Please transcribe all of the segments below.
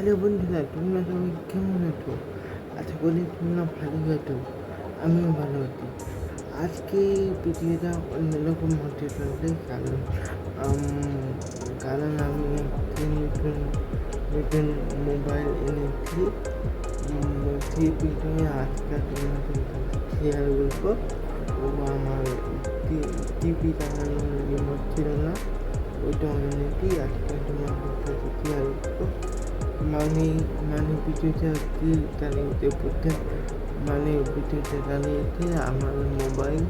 Hello বন্ধুরা তোমরা সবাই কেমন আছো? আশা করি তোমরা ভালো আছো আমিও ভালো আছি আজকে পৃথিবীটা অন্যরকম হতে চলছে, কারণ কারণ আমি একটি নতুন নতুন মোবাইল এনেছি। সেই বিষয়ে আজকে তোমাদের কাছে শেয়ার করব। ও আমার টিভি চালানোর রিমোট ছিল না, ওইটা অনেকই আজকে তোমাদের কাছে শেয়ার করব। মানে মানে ভিডিওটা কি চালিয়ে পড়তে মানে ভিডিওটা চালিয়েছে আমার মোবাইল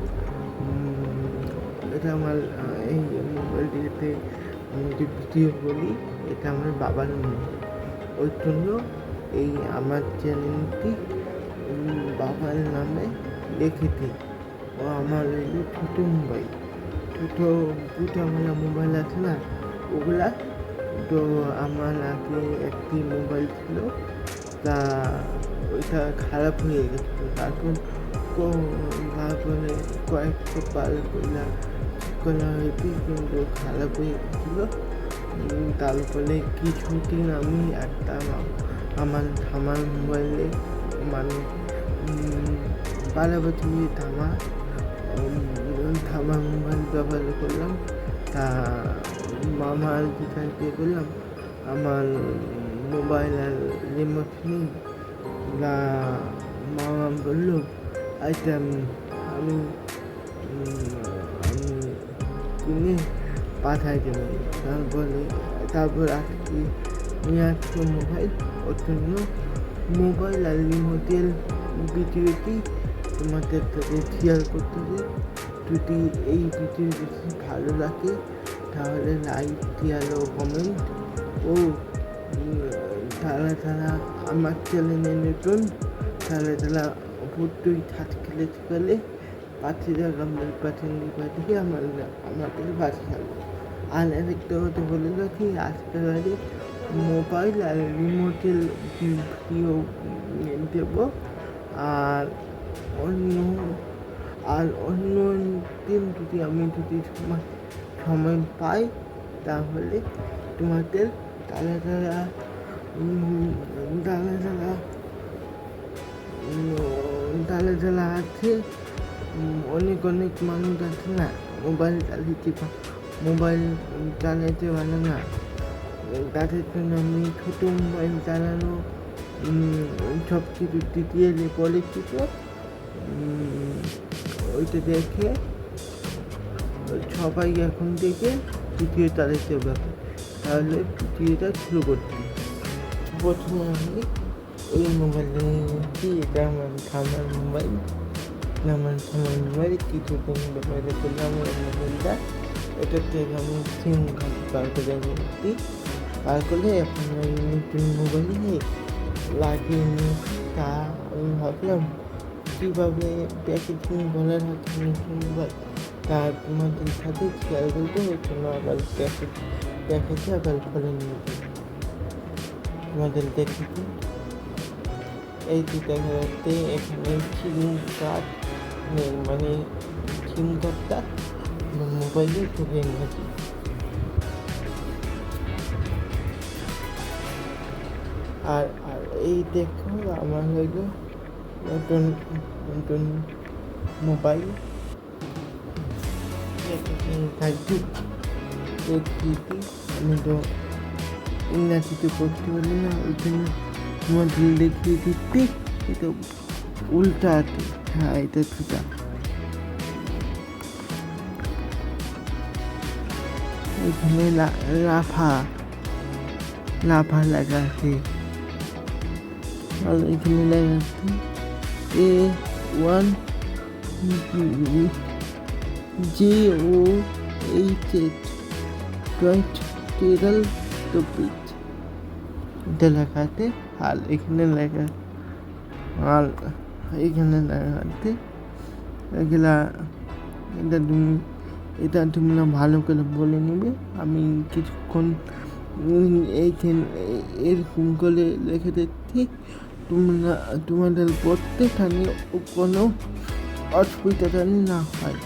এটা আমার এই মোবাইলটিতে আমি যে ভিডিও বলি এটা আমার বাবার মোবাইল ওই জন্য এই আমার চ্যানেলটি বাবার নামে রেখেছি ও আমার ছোটো মোবাইল, ছোটো দুটো আমার মোবাইল আছে না, ওগুলা তো আমার আগে একটি মোবাইল ছিল তা ওইটা খারাপ হয়ে গেছিল। তারপর তারপরে কয়েকশো পার করলাম ঠিক করা হয়েছে কিন্তু খারাপ হয়ে গেছিল। তারপরে কিছুদিন আমি একটা আমা- আমার ঠামার মোবাইলে মানে বারো বছরের ঠামা উম, মোবাইল ব্যবহার করলাম। তা মামার যেটা দিয়ে করলাম আমার মোবাইল আর রিমোট নেই। তা মামা বলল আচ্ছা আমি আমি কিনে পাঠাই দেবো। তারপরে, তারপর আজকে নিয়ে আসছো মোবাইল ওর জন্য মোবাইল আর রিমোটের ভিডিওটি তোমাদের সাথে শেয়ার করতেছে যদি এই ভিডিও যদি ভালো লাগে তাহলে লাইক শেয়ার কমেন্ট ও তারা তারা আমার চ্যানেলে নতুন। তারা তারা অবশ্যই সাবস্ক্রাইব করে পাশে থাকা বেল বাটনটি বাজিয়ে আমার আমাদের পাশে থাকবে আর আরেকটা কথা বলে রাখি আজকে বাড়ি মোবাইল আর রিমোটের ভিডিও দেব। আর অন্য আর অন্য দিন যদি আমি যদি সময় সময় পাই, তাহলে তোমাদের তারা তারা তারা তারা আছে অনেক অনেক মানুষ আছে না, মোবাইল বা মোবাইল চালাতে পারে না। তাদের জন্য আমি ছোটো মোবাইল চালানো সব কিছু বলেছি তো ওইটা দেখে সবাই এখন থেকে তৃতীয় চালাতে পারবে তাহলে তৃতীয়টা শুরু করতে প্রথমে আমি ওই মোবাইলটা নিয়েছি এটা আমার ঠাম্মার মোবাইল। আমার ঠাম্মার মোবাইল, কিছুদিন ব্যবহার করলাম এই মোবাইলটা। এটা থেকে আমি সিম কার্ড বার করে নিয়েছি বার করলে এখন ওই নতুন মোবাইলে লাগিয়ে নিয়েছি তা আমি ভাবলাম, কীভাবে প্যাকেজিং বলার হাতে নতুন মোবাইল তা তোমাদের সাথে শেয়ার করব ওই জন্য আবার প্যাকেট প্যাকেজে আবার খুলে নিয়েছি তোমাদের দেখেছি এই যে দেখা যাচ্ছে, এখানে সিম কার্ড মানে সিম কার্ডটা মোবাইলে ঢুকে নিয়েছি আর আর এই দেখো, আমার হইল নতুন নতুন মোবাইল। থাকবে। দেখি আমি তো ইংরাজিতে পড়তে পারি না, ওই জন্য তোমাদের দেখিয়ে দিচ্ছি। এটা উল্টা হ্যাঁ এটা ছুটা এখানে লাফা। লাফা লাগা আছে। আর এখানে লেখা আছে। A, one J O H H টোয়েন্ট টেরাল টপিক এটা লেখা আছে আর এখানে লেখা আর এখানে লেখা আছে এগুলা, এটা তুমি, এটা তোমরা ভালো করে বলে নেবে। আমি কিছুক্ষণ এইখানে, এরকম করে লিখে দিচ্ছি তোমরা তোমাদের জানি কোনো অসুবিধা না হয়।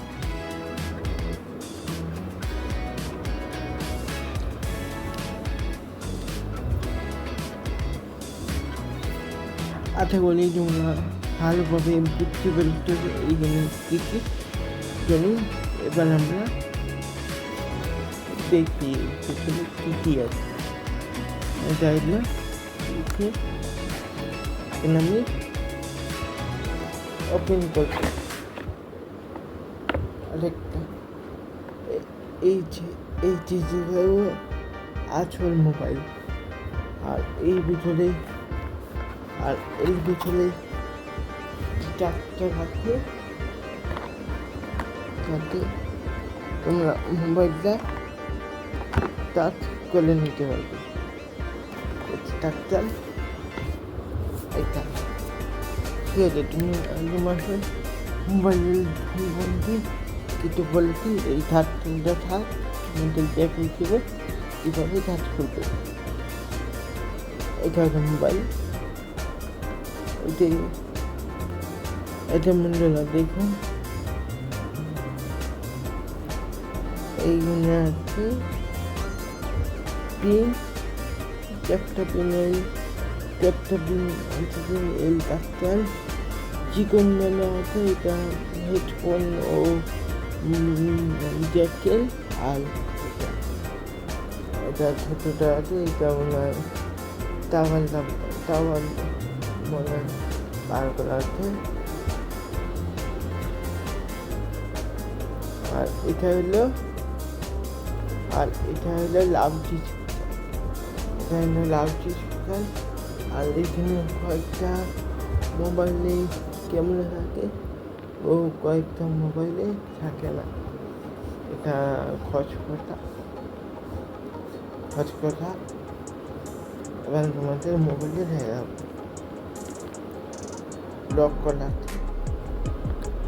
করি তোমরা ভালোভাবে বুঝতে পেরেছ এই জিনিস কী কী চলুন এবার আমরা দেখি সেখানে কী কী আছে। এটা হলো এখানে আমি ওপেন করছি। আরেকটা। এই যে এই যে আসল মোবাইল আর এই ভিতরে আর এর ভিতরে চারটা রাখলে যাতে তোমরা মোবাইলটা টাচ করে নিতে পারবে। টাচটা এটা। ঠিক আছে, তুমি তোমার মোবাইলের বন্ধু কিছু বলেছি এই থার্ডটা থাক মেন্টাল ব্যাক হিসেবে কীভাবে কাজ করবে। এটা একটা মোবাইল। এটা মূল্যটা দেখুন এইখানে আছে পিন পিনের একটা পিন এই কাজটার চিকন মেলা আছে, এটা হেডফোন ও জ্যাকেল আর এটা। ছোটোটা আছে, এটা মনে হয় টাওয়াল টাওয়াল বার করা আছে আর এটা হলো, আর এটা হলো লাভটি এটা হলো লাভটি স্পিকার আর এখানে কয়েকটা মোবাইলে ক্যামেরা থাকে? ও, কয়েকটা মোবাইলে থাকে না। এটা খরচ কথা খরচ কথা এবার তোমাদের মোবাইলে দেখাব করা।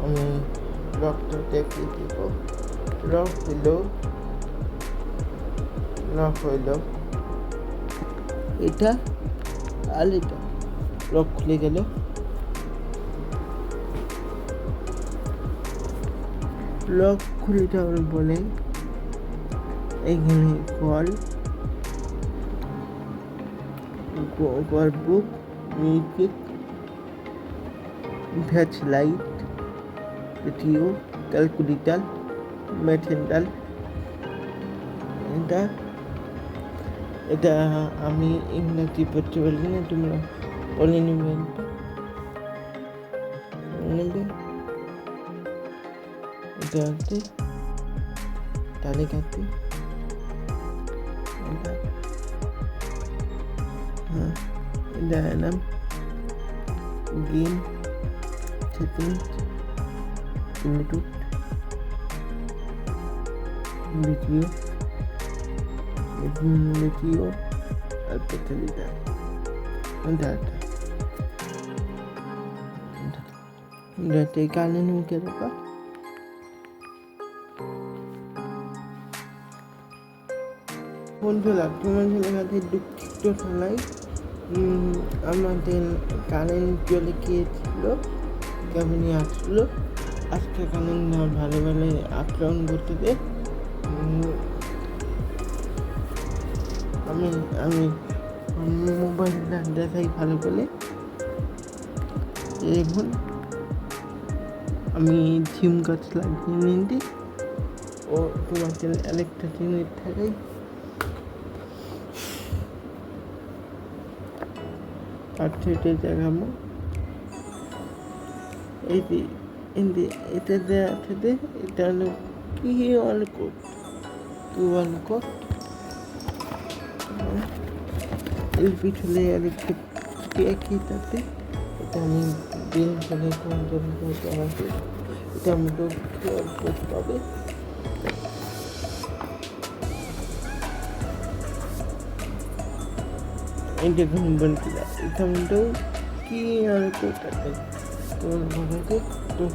আমি লকটা দেখিয়ে দিব। লক দিল। লক হইল। এটা আর এটা। খুলে গেল। লক খুলে যাওয়ার বলে, এখানে call book music flashlight radio calculator ম্যাথেন্ডাল এটা এটা আমি ইংরাজি পড়তে পারি না, তোমরা বলে নেবে। এটা হচ্ছে তালিকাতে এটা। হ্যাঁ এটা নাম game settings Bluetooth video video আর পত্রিকা এটা যাতে কানে মুখে রাখা বন্ধুরা তোমাদের কাছে দুঃখিত শোনাই আমাদের কারেন্ট চলে গিয়েছিল কেমনই আসলো। আজকে কারেন্ট না ভালো ভালো আক্রমণ করতে আমি আমি মোবাইলটা দেখাই ভালো করে। দেখুন, আমি সিম গাছ লাগিয়ে নিই ও তোমাদের আরেকটা জিনিস থাকাই আর সেটা দেখাবো। এই যে এই যে, এটা দেওয়া আছে যে, এটা হলো কি অল কোড কি অল কোড এর পিছনে আরেকটা একই তাতে? এটা আমি দিন করে কোন এটা আমাদের কিউআর কোড পাবে এই দেখুন বন্ধুরা এখানটাও কি আর কোড তো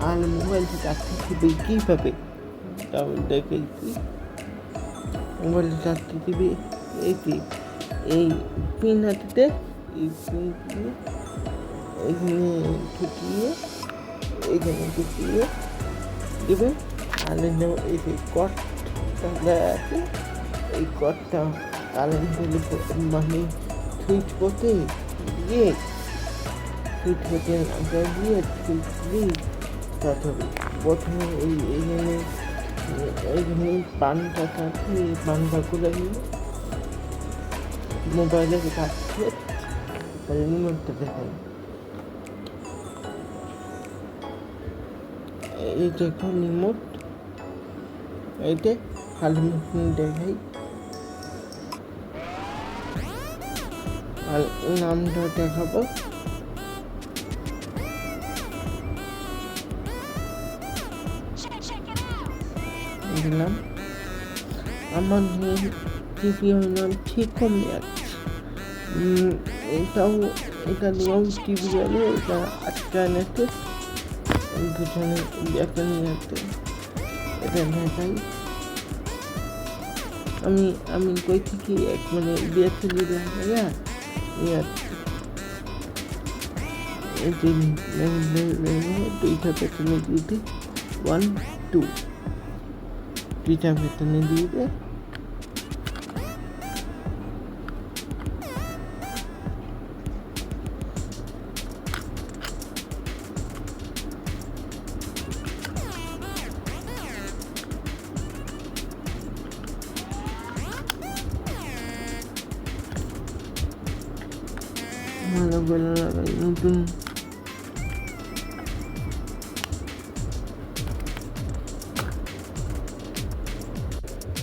আর মোবাইল থেকে আজকে দিবে কীভাবে তাও দেখেছি মোবাইলে চারটে দিবে এই যে এই পিন হাতে এই পিন দিয়ে এখানে ঢুকিয়ে এখানে ঢুকিয়ে দেবে নেব এই যে কটটা আছে এই কটটা কারেন্ট মানে সুইচ করতে দিয়ে হিট হতে হবে প্রথমে এই এইখানে এইখানে পানটা থাকে এই পানটা করে নিয়ে মোবাইলের কাছে রিমোটটা দেখাই। এই দেখো রিমোট এইটা খালি মতন দেখাই। আর নামটা দেখাবো। দিলাম। আমার তৃতীয় নাম ঠিক কমে যাচ্ছে। এটাও, এটা দিয়েও টিভি চলে এটা আটকা এনেছে পিছনে ব্যাকে নিয়ে যেতে এটা দেখাই আমি আমি কই থেকে এক মানে বিয়েতে দিলাম না? এই যে দুইটা পেছনে দিতে ওয়ান টু দুইটা পেছনে দিয়ে দে ভালো করে লাগাই নতুন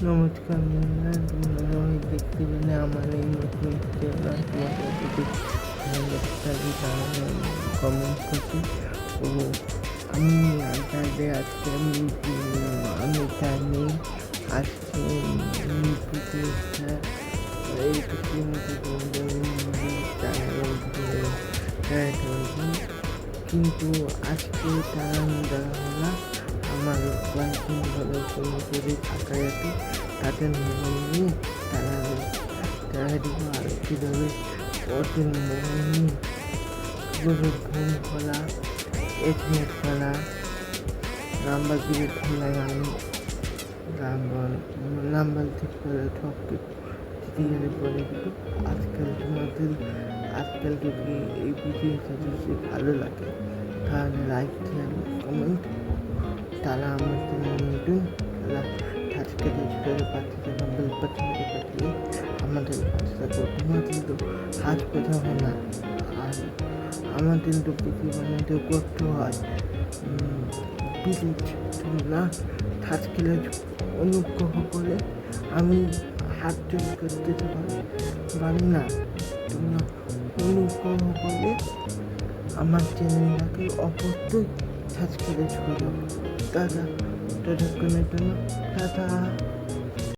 নমস্কার বন্ধুরা তোমরা দেখতে পেলে আমার এই নতুন চ্যানেল তোমাদের যদি লাগে তাহলে কমেন্ট করতে ও আমি আড্ডাতে আজকে আমি আমি জানি আজকে ইউটিউবে একটা মতো কিন্তু আজকে তারা দেওয়া হলো না আমার কয়েকদিন ধরে থাকা যাতে তাদের নিয়ে তারা দিব আর কীভাবে নিয়ে কীভাবে ফোন খোলা খোলা নাম্বার দিয়ে খোলা নাম্বার নাম্বার ঠিক করে সব পরে কিন্তু আজকাল তোমাদের, আজকাল যদি এই ভিডিওটা যদি ভালো লাগে, তাহলে লাইক কমেন্ট তারা চ্যানেল নতুন তারা আজকে করে পাঠিয়ে বেল পাঠিয়ে পাঠিয়ে আমাদের থাকো তোমরা কিন্তু হাত কোথাও না। আর কিন্তু পিসি বানাতে করতে হয়। না হাত খেলে অনুগ্রহ করে আমি হাত জোর করতে পারি। না। তোমরা অনুগ্রহ করে আমার চ্যানেলটাকে অবশ্যই 사스키를 죽으려 따다 따다 끊을 때는 따다